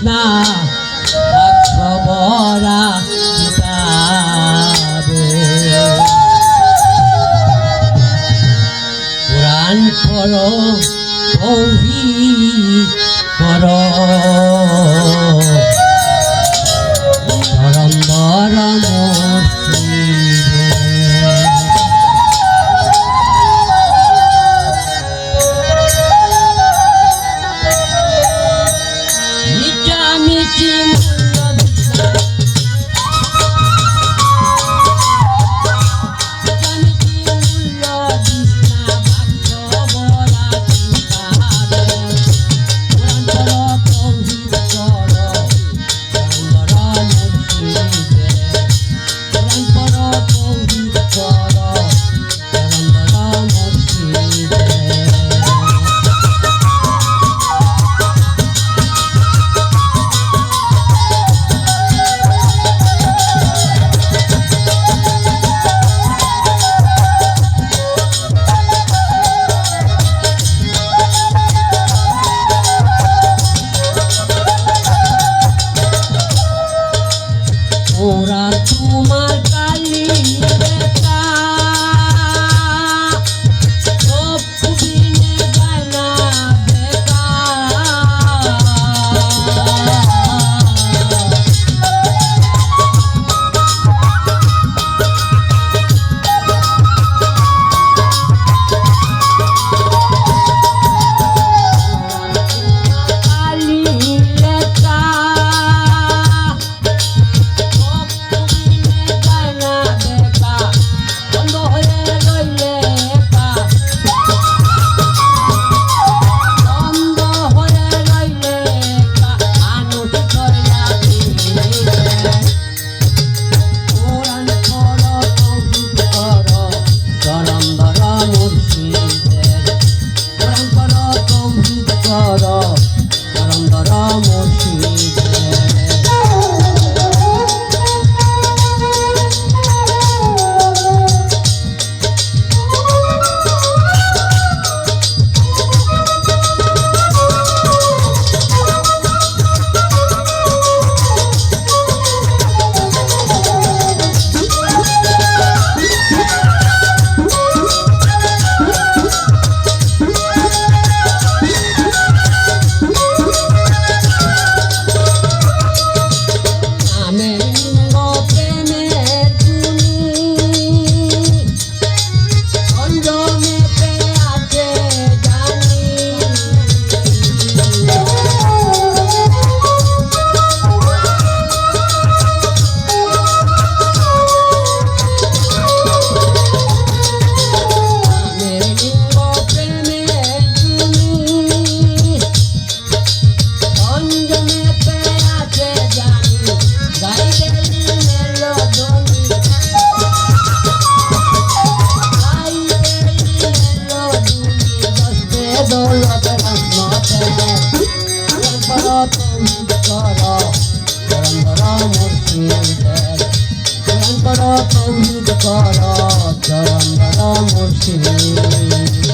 কৃষ্ণা খবরা পুরাণ পর কর you. ধর ধর মুর্শিদ দৌলত রহমত বড় তুমি করো বড় মুর্শিদ বড় তুমি করো বড় মুর্শিদ